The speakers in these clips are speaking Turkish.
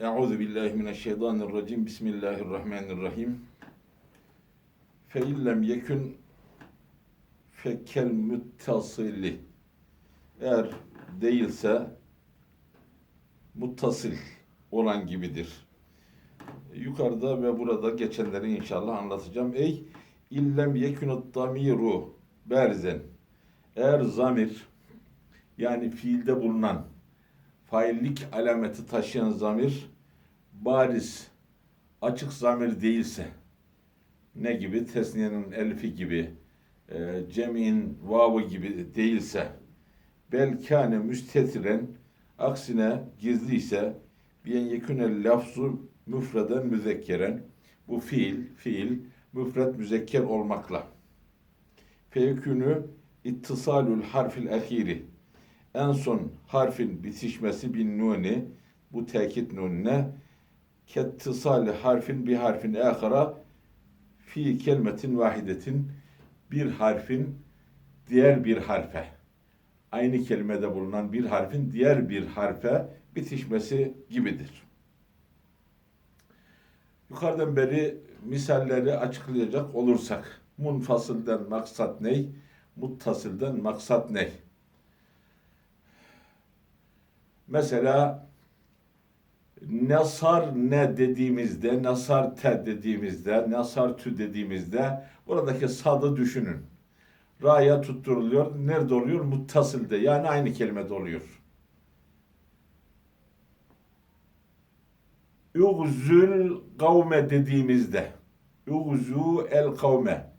Euzu billahi mineşşeytanirracim. Bismillahirrahmanirrahim. Fe illem yekun fekel muttasili. Eğer değilse muttasil olan gibidir. Yukarıda ve burada geçenleri inşallah anlatacağım. Ey illem yekunut damiru berzen. Eğer zamir yani fiilde bulunan faillik alameti taşıyan zamir bariz açık zamir değilse ne gibi? Tesniyenin elifi gibi e, cem'in vavı gibi değilse belkâne müstetiren aksine gizli ise biyen yekûne lafzu müfreden müzekkeren bu fiil fiil müfred müzekker olmakla. Feyekûnü ittisalül harfil ahiri en son harfin bitişmesi bin nuni bu tekit nunne kettisali harfin bir harfin ahara fi kelimetin vahidetin bir harfin diğer bir harfe aynı kelimede bulunan bir harfin diğer bir harfe bitişmesi gibidir. Yukarıdan beri misalleri açıklayacak olursak munfasılden maksat ney? Muttasılden maksat ney? Mesela nasar ne dediğimizde, nasar te dediğimizde, nasar tü dediğimizde buradaki sadı düşünün. Ra'ya tutturuluyor. Nerede oluyor? Muttasılde. Yani aynı kelimede oluyor. Ugzül kavme dediğimizde Ugzu el kavme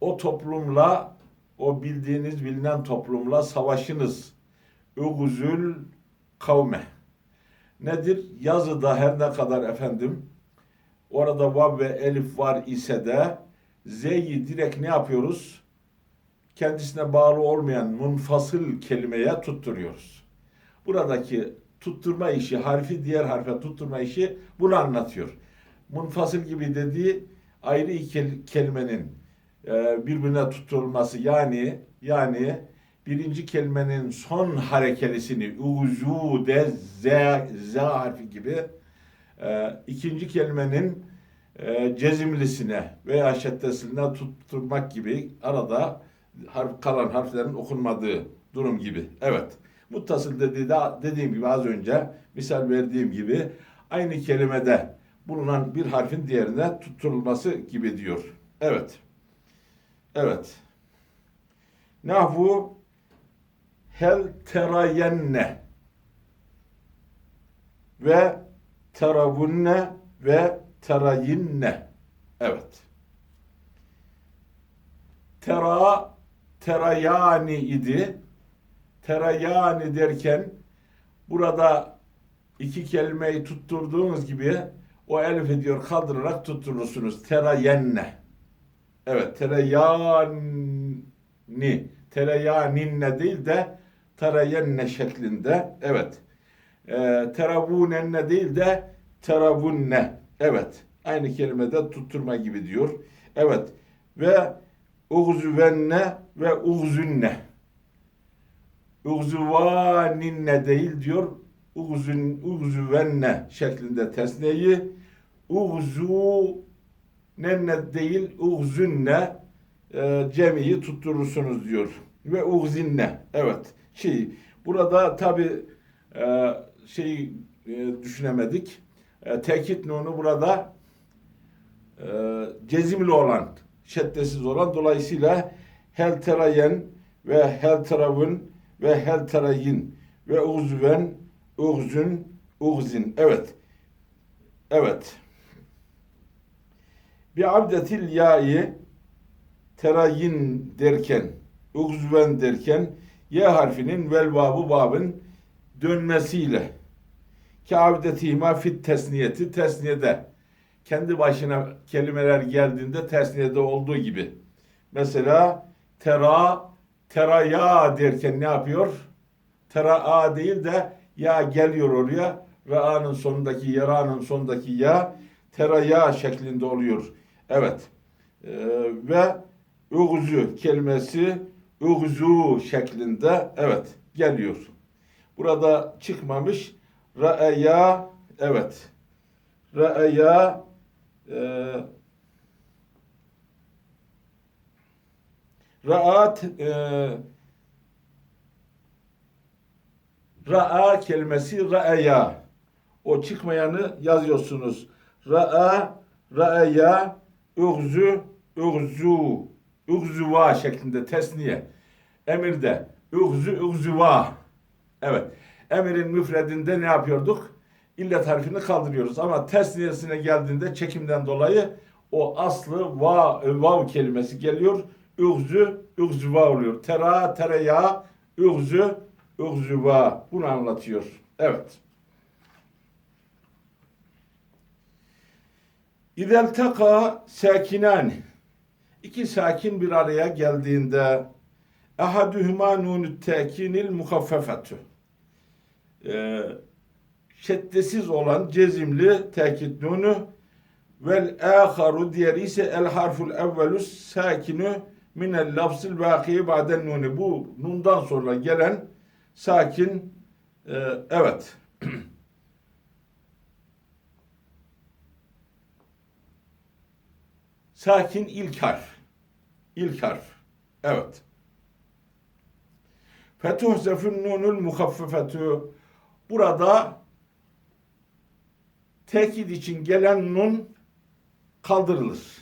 o toplumla o bildiğiniz bilinen toplumla savaşınız. Ugzül kavme nedir? Yazıda her ne kadar efendim orada vav ve elif var ise de z'yi direkt ne yapıyoruz? Kendisine bağlı olmayan munfasıl kelimeye tutturuyoruz. Buradaki tutturma işi, harfi diğer harfe tutturma işi bunu anlatıyor. Munfasıl gibi dediği ayrı iki kelimenin e, birbirine tutturulması yani yani birinci kelimenin son harekelisini uzu de z, z harfi gibi e, ikinci kelimenin e, cezimlisine veya şeddesine tutturmak gibi arada harf, kalan harflerin okunmadığı durum gibi. Evet. Muttasıl dediği de, dediğim gibi az önce misal verdiğim gibi aynı kelimede bulunan bir harfin diğerine tutturulması gibi diyor. Evet. Evet. Nahvu hel terayenne ve teravunne ve terayinne. Evet. Tera terayani idi. Terayani derken burada iki kelimeyi tutturduğunuz gibi o elifi diyor kaldırarak tutturursunuz. Terayenne. Evet, tereyani. Tereyaninne değil de tereyenne şeklinde. Evet. E, teravunenne değil de teravunne. Evet. Aynı kelimede tutturma gibi diyor. Evet. Ve uğzüvenne ve uğzünne. Uğzuvaninne değil diyor. Uğzün, uğzüvenne şeklinde tesneyi. Uğzu nenne değil uğzünne e, cemiyi tutturursunuz diyor. Ve uğzinne. Evet. Şey, burada tabi e, şey e, düşünemedik. E, tekit nunu burada e, cezimli olan, şeddesiz olan dolayısıyla hel terayen ve hel teravun ve hel terayin ve uzven, uğzün, uğzin. Evet. Evet. Bir abdetil ya'i terayin derken, uğzven derken y harfinin vel babı babın dönmesiyle ki abdetihima fit tesniyeti tesniyede kendi başına kelimeler geldiğinde tesniyede olduğu gibi. Mesela tera teraya derken ne yapıyor? Tera değil de ya geliyor oraya. Ra'nın sonundaki yara'nın sonundaki ya teraya şeklinde oluyor. Evet. Ee, ve uğzu kelimesi uğzu şeklinde evet geliyor. Burada çıkmamış. Ra'ya Evet. Ra'ya e, Ra'at e, Ra'a kelimesi ra'ya. O çıkmayanı yazıyorsunuz. Ra'a, ra'ya, ugzu, ugzu, ugzuva şeklinde tesniye. Emirde ugzu, ugzuva. Evet. Emirin müfredinde ne yapıyorduk? İllet harfini kaldırıyoruz. Ama tesniyesine geldiğinde çekimden dolayı o aslı va, vav kelimesi geliyor. Ugzu, ugzuva oluyor. Tera, tereya, ugzu, ugzuva. Bunu anlatıyor. Evet. İzelteka sakinan iki sakin bir araya geldiğinde ehadühüma nunü tekinil muhaffefetü ee, şeddesiz olan cezimli tekit nunu vel aharu diğeri ise el harful evvelus sakinü minel lafzil vakiyi ba'den nuni bu nundan sonra gelen sakin e, evet. Sakin ilk harf. İlk harf. Evet. Fetuh zefün nunul muhaffefetü. Burada tekit için gelen nun kaldırılır.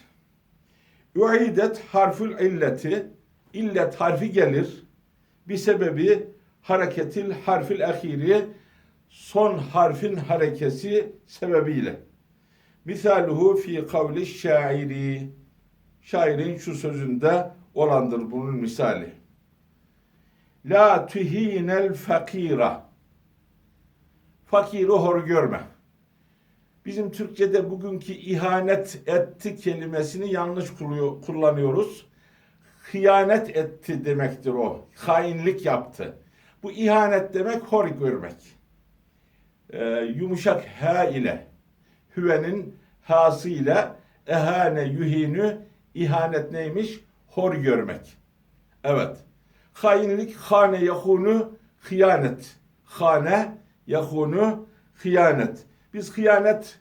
Üidet harfül illeti. illet harfi gelir. Bir sebebi hareketil harfil ahiri son harfin harekesi sebebiyle. Misaluhu fi kavli şairi. Şairin şu sözünde olandır bunun misali. La tuhinel fakira. Fakiri hor görme. Bizim Türkçe'de bugünkü ihanet etti kelimesini yanlış kullanıyoruz. Hıyanet etti demektir o. Hainlik yaptı. Bu ihanet demek hor görmek. Ee, yumuşak ha ile hüvenin hası ile ehane yuhinü ihanet neymiş? Hor görmek. Evet. Hainlik hane yahunu hıyanet. Hane yahunu hıyanet. Biz hıyanet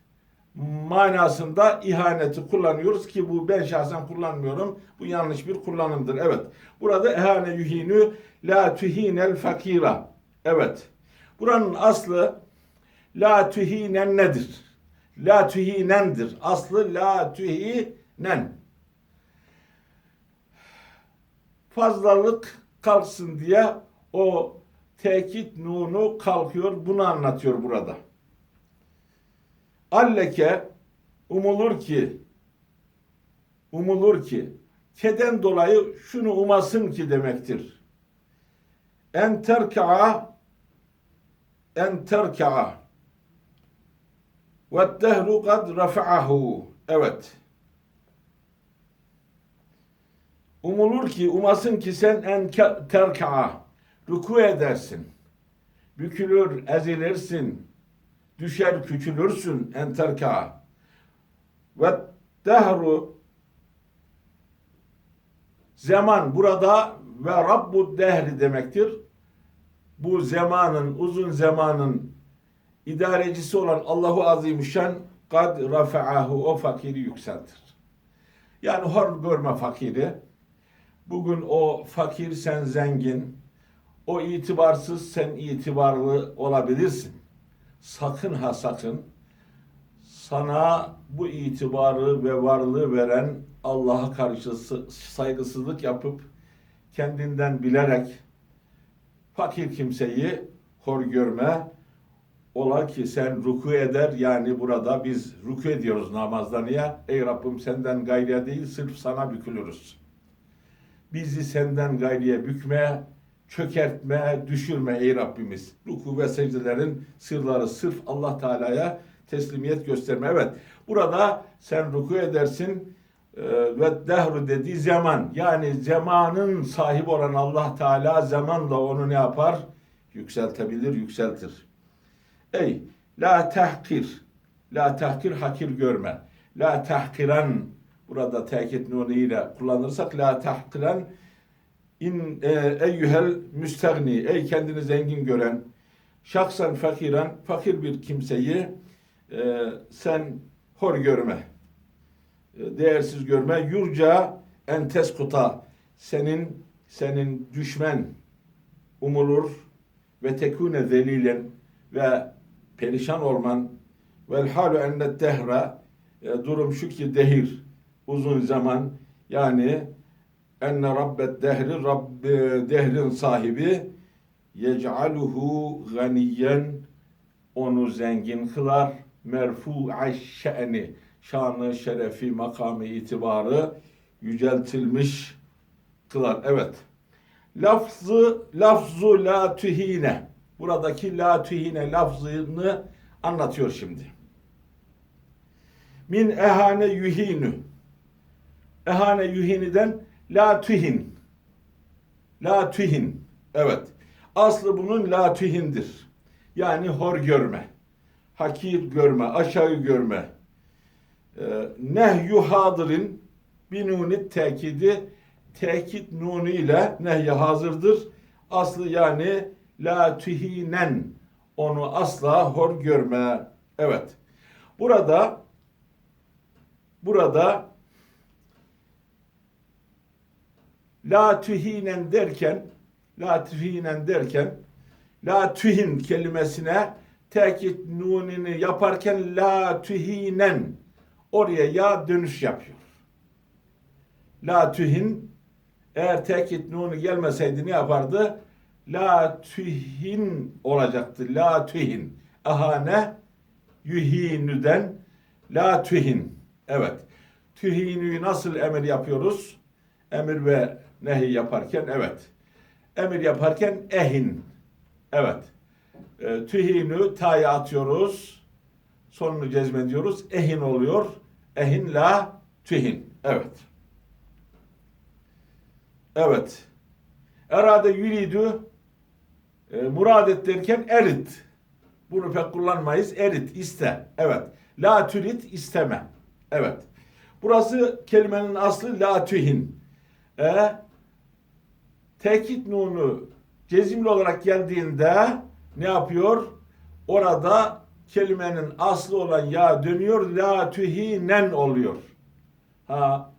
manasında ihaneti kullanıyoruz ki bu ben şahsen kullanmıyorum. Bu yanlış bir kullanımdır. Evet. Burada ehane yuhinü la tuhinel fakira. Evet. Buranın aslı la tuhinen nedir? La tühinendir. Aslı la tühinen. Fazlalık kalksın diye o tekit nunu kalkıyor. Bunu anlatıyor burada. Alleke umulur ki umulur ki keden dolayı şunu umasın ki demektir. En terka'a en terka'a ve dehru kad rafa'ahu. Evet. Umulur ki, umasın ki sen en terka'a, ruku edersin. Bükülür, ezilirsin. Düşer, küçülürsün en terka'a. Ve dehru zaman burada ve Rabbu dehri demektir. Bu zamanın, uzun zamanın idarecisi olan Allahu Azimüşşan kad rafa'ahu o fakiri yükseltir. Yani hor görme fakiri. Bugün o fakir sen zengin. O itibarsız sen itibarlı olabilirsin. Sakın ha sakın. Sana bu itibarı ve varlığı veren Allah'a karşı saygısızlık yapıp kendinden bilerek fakir kimseyi hor görme, Ola ki sen ruku eder yani burada biz ruku ediyoruz namazda niye? Ey Rabbim senden gayriye değil sırf sana bükülürüz. Bizi senden gayriye bükme, çökertme, düşürme ey Rabbimiz. Ruku ve secdelerin sırları sırf Allah Teala'ya teslimiyet gösterme. Evet burada sen ruku edersin e, ve dehru dediği zaman yani zamanın sahibi olan Allah Teala zamanla onu ne yapar? Yükseltebilir, yükseltir. Ey la tahkir. La tahkir hakir görme. La tahkiran burada tekit nunu ile kullanırsak la tahkiran in e, eyyuhel müstegni ey kendini zengin gören şahsen fakiran fakir bir kimseyi e, sen hor görme, e, değersiz görme, yurca en teskuta, senin senin düşmen umulur ve tekune zelilen ve perişan olman vel halu enne dehra e, durum şu ki dehir uzun zaman yani enne rabbet dehri Rabb dehrin sahibi yec'aluhu ganiyen onu zengin kılar merfu'a şe'ni şanı, şerefi, makamı, itibarı yüceltilmiş kılar. Evet. Lafzı, lafzu la tühine. Buradaki la tühine lafzını anlatıyor şimdi. Min ehane yuhinu. Ehane yuhiniden la tühin. La tühin. Evet. Aslı bunun la tühindir. Yani hor görme. Hakir görme, aşağı görme. Ee, nehyu hadirin binunit tekidi tekit nunu ile nehye hazırdır. Aslı yani la tühinen onu asla hor görme. Evet. Burada burada la tühinen derken la tühinen derken la tühin kelimesine tekit nunini yaparken la tühinen oraya ya dönüş yapıyor. La tühin eğer tekit nunu gelmeseydi ne yapardı? La tühin olacaktı. La tühin. Ahane yuhinüden la tühin. Evet. Tühinü nasıl emir yapıyoruz? Emir ve nehi yaparken evet. Emir yaparken ehin. Evet. E, tühinü ta'ya atıyoruz. Sonunu cezmediyoruz. Ehin oluyor. Ehin la tühin. Evet. Evet. Erade yuridu e, murad et derken erit. Bunu pek kullanmayız. Erit, iste. Evet. La türit, isteme. Evet. Burası kelimenin aslı la tühin. E, tekit nunu cezimli olarak geldiğinde ne yapıyor? Orada kelimenin aslı olan ya dönüyor. La tühinen oluyor. Ha,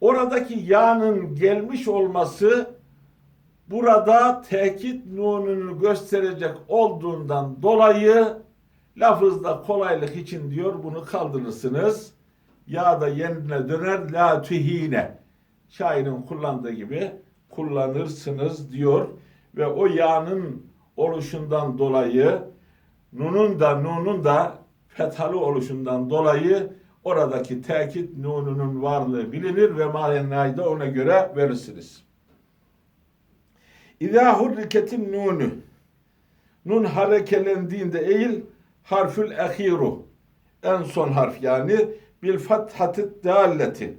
oradaki ya'nın gelmiş olması burada tekit nununu gösterecek olduğundan dolayı lafızda kolaylık için diyor bunu kaldırırsınız. Ya da yerine döner la tühine. Şairin kullandığı gibi kullanırsınız diyor. Ve o ya'nın oluşundan dolayı nunun da nunun da fethalı oluşundan dolayı oradaki tekit nununun varlığı bilinir ve manayı da ona göre verirsiniz. İzâ hurriketin nunu. Nun harekelendiğinde eğil harfül ehiru. En son harf yani bil fathatı dalleti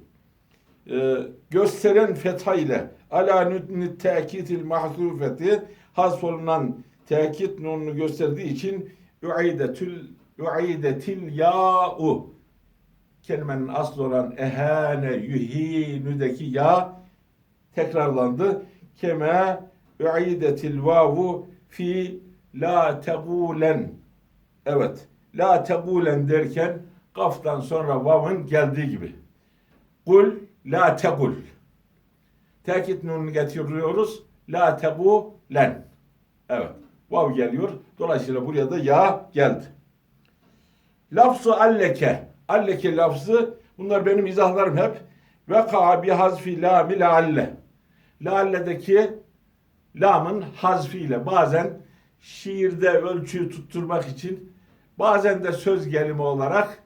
ee, gösteren fetha ile ala nütni tekitil mahzufeti has olunan tekit nununu gösterdiği için uidetül uidetil ya'u kelimenin aslı olan ehane yuhinüdeki ya tekrarlandı. Keme uidetil vavu fi la tegulen evet la tegulen derken kaftan sonra vavın geldiği gibi. Kul la tegul. Tekit nununu getiriyoruz. La tegulen. Evet. Vav geliyor. Dolayısıyla buraya da ya geldi. Lafzu alleke. Alleke lafzı bunlar benim izahlarım hep. Veka bi hazfi lami laalle. Laalle'deki lamın hazfiyle bazen şiirde ölçüyü tutturmak için bazen de söz gelimi olarak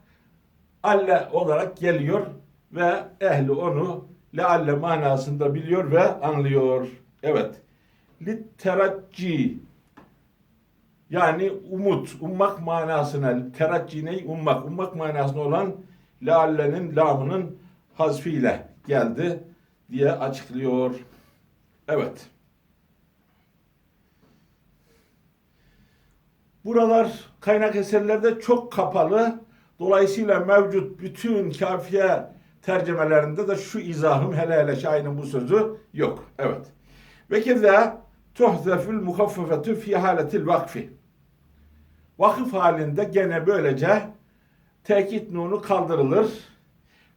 alle olarak geliyor ve ehli onu lealle manasında biliyor ve anlıyor. Evet. Litteracci yani umut, ummak manasına teracci ne? Ummak, ummak manasına olan leallenin lamının hazfiyle geldi diye açıklıyor. Evet. Buralar kaynak eserlerde çok kapalı. Dolayısıyla mevcut bütün kafiye tercümelerinde de şu izahım hele hele şainin bu sözü yok. Evet. Ve keza tuhzefül muhaffefetü fi haletil vakfi. Vakıf halinde gene böylece tekit nunu kaldırılır.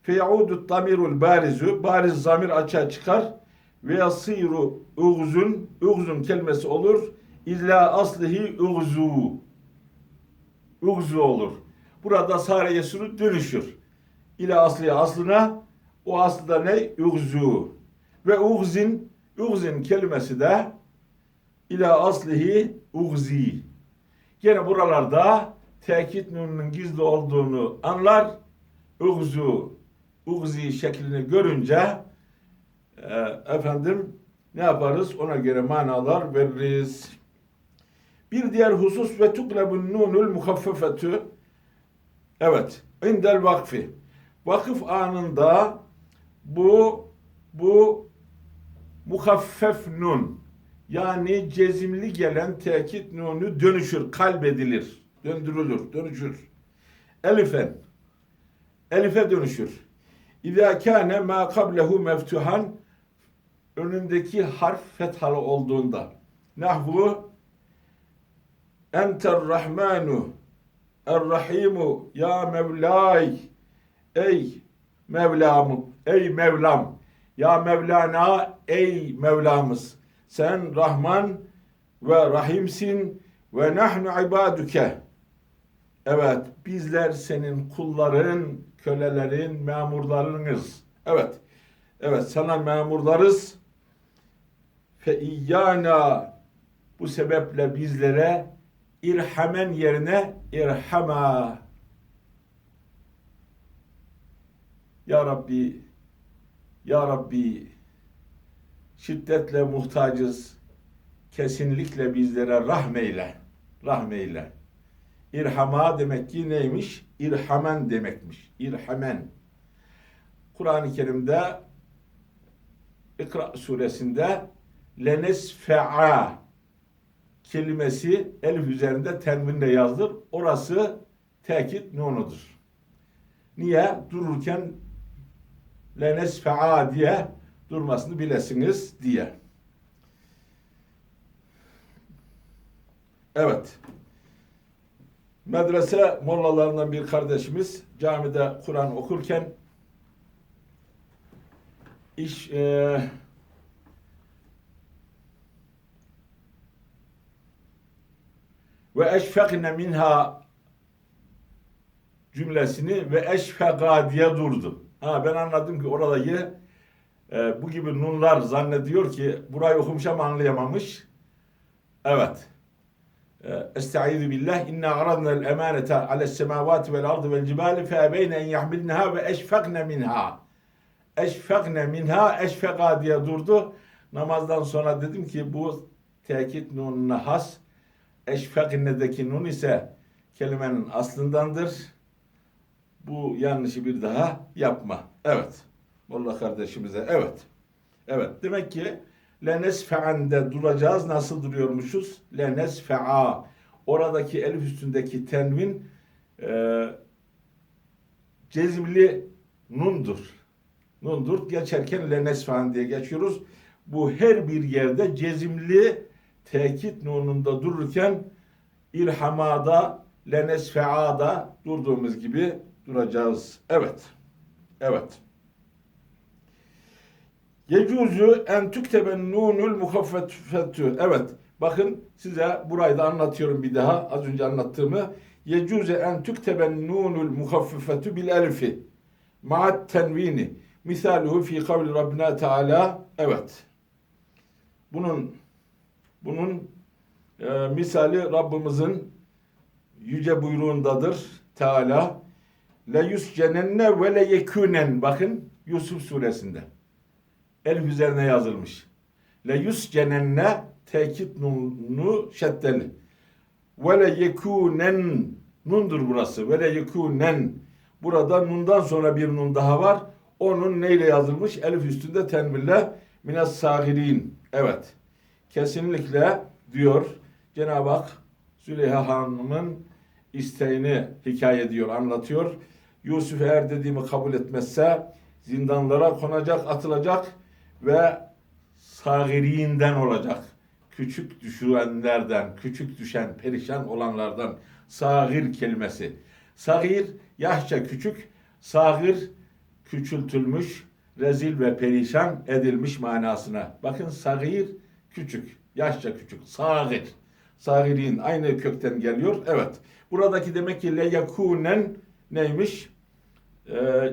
Feyaudu damirul barizu. Bariz zamir açığa çıkar. Ve yasiru uğzun. Uğzun kelimesi olur. İlla aslihi uğzu. Uğzu olur. Burada sare dönüşür. İla aslihi aslına. O aslı da ne? Uğzu. Ve uğzin. Uğzin kelimesi de ila aslihi uğzi. Gene buralarda tekit nununun gizli olduğunu anlar. Uğzu, uğzi şeklini görünce e, efendim ne yaparız? Ona göre manalar veririz. Bir diğer husus ve tuklebun nunul muhaffefetü Evet. indel vakfi. Vakıf anında bu bu muhaffef nun yani cezimli gelen tekit nunu dönüşür, kalbedilir, döndürülür, dönüşür. Elifen, elife dönüşür. İzâ kâne mâ kablehu meftuhan önündeki harf fethalı olduğunda. Nahvu Enter Rahmanu Er-Rahimu Ya Mevlay Ey Mevlamı Ey Mevlam Ya Mevlana Ey Mevlamız sen Rahman ve Rahimsin ve nahnu ibaduke. Evet, bizler senin kulların, kölelerin, memurlarınız. Evet, evet sana memurlarız. Fe iyyana bu sebeple bizlere irhamen yerine irhama. Ya Rabbi, Ya Rabbi, şiddetle muhtacız. Kesinlikle bizlere rahmeyle. Rahmeyle. İrhama demek ki neymiş? İrhamen demekmiş. İrhamen. Kur'an-ı Kerim'de İkra suresinde lenesfe'a kelimesi elif üzerinde tenvinle yazılır. Orası tekit nunudur. Niye? Dururken lenesfe'a diye durmasını bilesiniz diye. Evet. Medrese mollalarından bir kardeşimiz camide Kur'an okurken iş e, ve eşfekne minha cümlesini ve eşfeka diye durdu. Ha ben anladım ki orayı e, bu gibi nunlar zannediyor ki burayı okumuş ama anlayamamış. Evet. E, Estaizu billah inna aradna'l emanete ale's semavati vel ardı vel cibali fe ebeyne en yahmilnaha ve eşfekne minha. Eşfekne minha eşfeka diye durdu. Namazdan sonra dedim ki bu tekit nununa has. Eşfekne'deki nun ise kelimenin aslındandır. Bu yanlışı bir daha yapma. Evet. Molla kardeşimize. Evet. Evet. Demek ki lenesfe'ande duracağız. Nasıl duruyormuşuz? Lenesfe'a. Oradaki elif üstündeki tenvin e, cezimli nundur. Nundur. Geçerken lenesfe'an diye geçiyoruz. Bu her bir yerde cezimli tekit nununda dururken irhamada, lenesfe'ada durduğumuz gibi duracağız. Evet. Evet. Yecuzu en tükteben nunul muhaffefetü. Evet. Bakın size burayı da anlatıyorum bir daha. Az önce anlattığımı. Yecuzu en tükteben nunul muhaffefetü bil elifi. Ma'at tenvini. Misaluhu fi kavli Rabbina Teala. Evet. Bunun bunun e, misali Rabbimizin yüce buyruğundadır. Teala. Le yuscenenne ve le yekûnen. Bakın Yusuf suresinde elif üzerine yazılmış. Le yuscenenne tekit nunu şeddeli. Ve le yekûnen nundur burası. Ve le yekûnen burada nundan sonra bir nun daha var. Onun neyle yazılmış? Elif üstünde tenvirle minas sagirin. Evet. Kesinlikle diyor Cenab-ı Hak Züleyha Hanım'ın isteğini hikaye ediyor, anlatıyor. Yusuf eğer dediğimi kabul etmezse zindanlara konacak, atılacak ve sagirinden olacak. Küçük düşenlerden, küçük düşen, perişan olanlardan, Sagir kelimesi. Sagir yaşça küçük, sagir küçültülmüş, rezil ve perişan edilmiş manasına. Bakın sagir küçük, yaşça küçük, sagir. Sagirin aynı kökten geliyor. Evet. Buradaki demek ki le yakunen neymiş? Ee,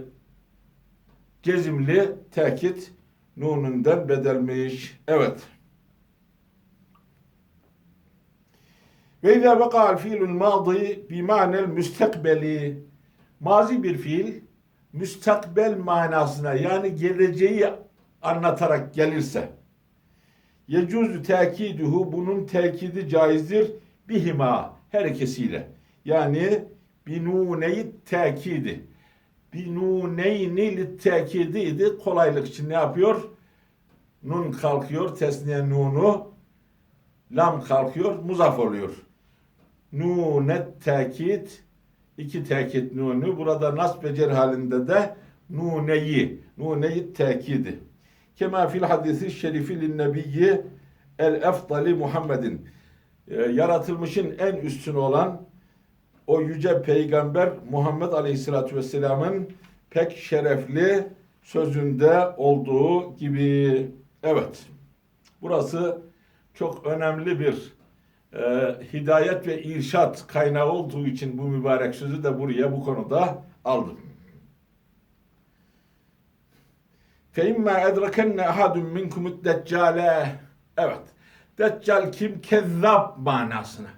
cezimli tekit nunundan bedelmiş. Evet. Ve izâ veka'al fiilul mâdi bimânel müstakbeli. Mazi bir fiil müstakbel manasına yani geleceği anlatarak gelirse yecuzu tekiduhu bunun tekidi caizdir bihima her ikisiyle. Yani binuneyi tekidi. Binuneyni lit tekidiydi. Kolaylık için ne yapıyor? Nun kalkıyor. Tesniye nunu. Lam kalkıyor. Muzaf oluyor. Nunet tekit. iki tekit nunu. Burada nasb ve cer halinde de nuneyi. Nuneyi tekidi. Kema fil hadisi şerifi lin nebiyyi el efdali Muhammedin. Ee, yaratılmışın en üstün olan o yüce peygamber Muhammed Aleyhisselatü Vesselam'ın pek şerefli sözünde olduğu gibi. Evet. Burası çok önemli bir e, hidayet ve irşat kaynağı olduğu için bu mübarek sözü de buraya bu konuda aldım. فَاِمَّا اَدْرَكَنَّ اَحَدٌ مِنْكُمُ الدَّجَّالَ Evet. Deccal kim? Kezzab manasına.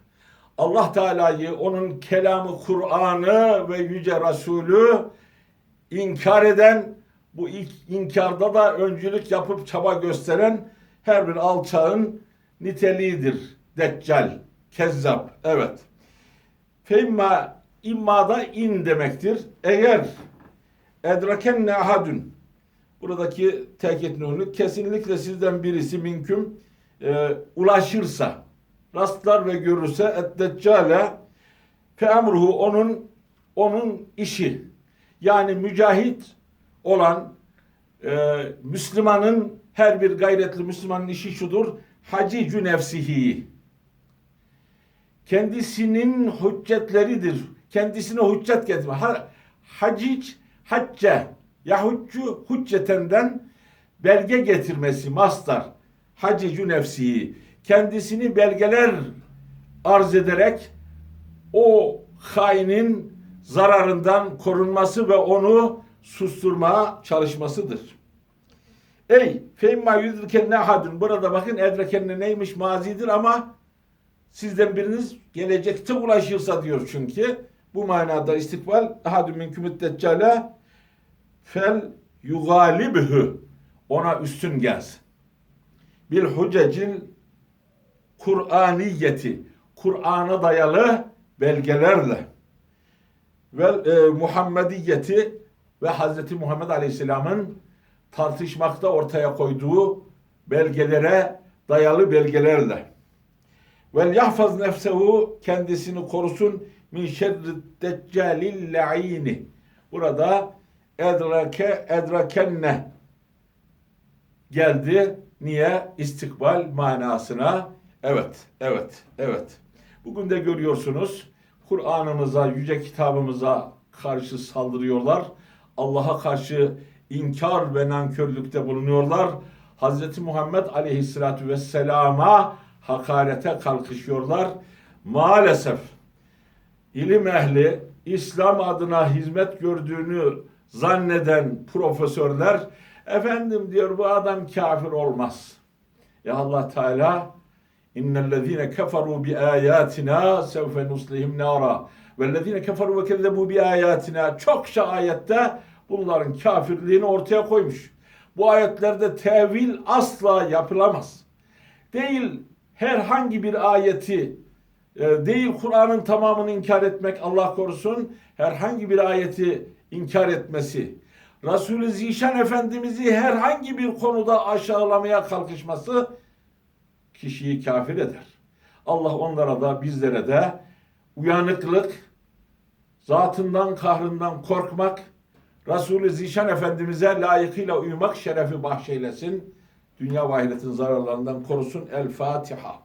Allah Teala'yı, onun kelamı, Kur'an'ı ve yüce Resulü inkar eden, bu ilk inkarda da öncülük yapıp çaba gösteren her bir alçağın niteliğidir. Deccal, kezzap. Evet. Femma imma da in demektir. Eğer edrakenne ahadun buradaki tekit kesinlikle sizden birisi minküm e, ulaşırsa rastlar ve görürse eddeccale fe emruhu onun onun işi yani mücahit olan e, Müslümanın her bir gayretli Müslümanın işi şudur hacicü nefsihi kendisinin hüccetleridir. Kendisine hüccet getirme. Ha, hacic, hacce, yahutcu hüccetenden belge getirmesi, mastar. Hacicü nefsihi. Kendisini belgeler arz ederek o hainin zararından korunması ve onu susturmaya çalışmasıdır. Ey femma yudrikenne hadun. Burada bakın edrekenne neymiş mazidir ama sizden biriniz gelecekte ulaşırsa diyor çünkü. Bu manada istikbal ahadun minkümüt deccale fel yugalibhü ona üstün gelsin. Bil hucecil Kur'aniyeti Kur'an'a dayalı belgelerle ve e, Muhammediyeti ve Hazreti Muhammed Aleyhisselam'ın tartışmakta ortaya koyduğu belgelere dayalı belgelerle Vel yahfaz nefsehu kendisini korusun min şerri deccalil la'ini. Burada edrake edrakenne geldi. Niye? İstikbal manasına. Evet, evet, evet. Bugün de görüyorsunuz Kur'an'ımıza, yüce kitabımıza karşı saldırıyorlar. Allah'a karşı inkar ve nankörlükte bulunuyorlar. Hz. Muhammed Aleyhisselatü Vesselam'a hakarete kalkışıyorlar. Maalesef ilim ehli İslam adına hizmet gördüğünü zanneden profesörler efendim diyor bu adam kafir olmaz. Ya Allah Teala innellezine keferu bi ayatina sevfe nuslihim nara vellezine keferu ve kezzebu bi ayatina çokça ayette bunların kafirliğini ortaya koymuş. Bu ayetlerde tevil asla yapılamaz. Değil herhangi bir ayeti e, değil Kur'an'ın tamamını inkar etmek Allah korusun herhangi bir ayeti inkar etmesi Resulü Zişan Efendimiz'i herhangi bir konuda aşağılamaya kalkışması kişiyi kafir eder. Allah onlara da bizlere de uyanıklık, zatından kahrından korkmak, Resulü Zişan Efendimiz'e layıkıyla uymak şerefi bahşeylesin. Dünya ve ahiretin zararlarından korusun. El Fatiha.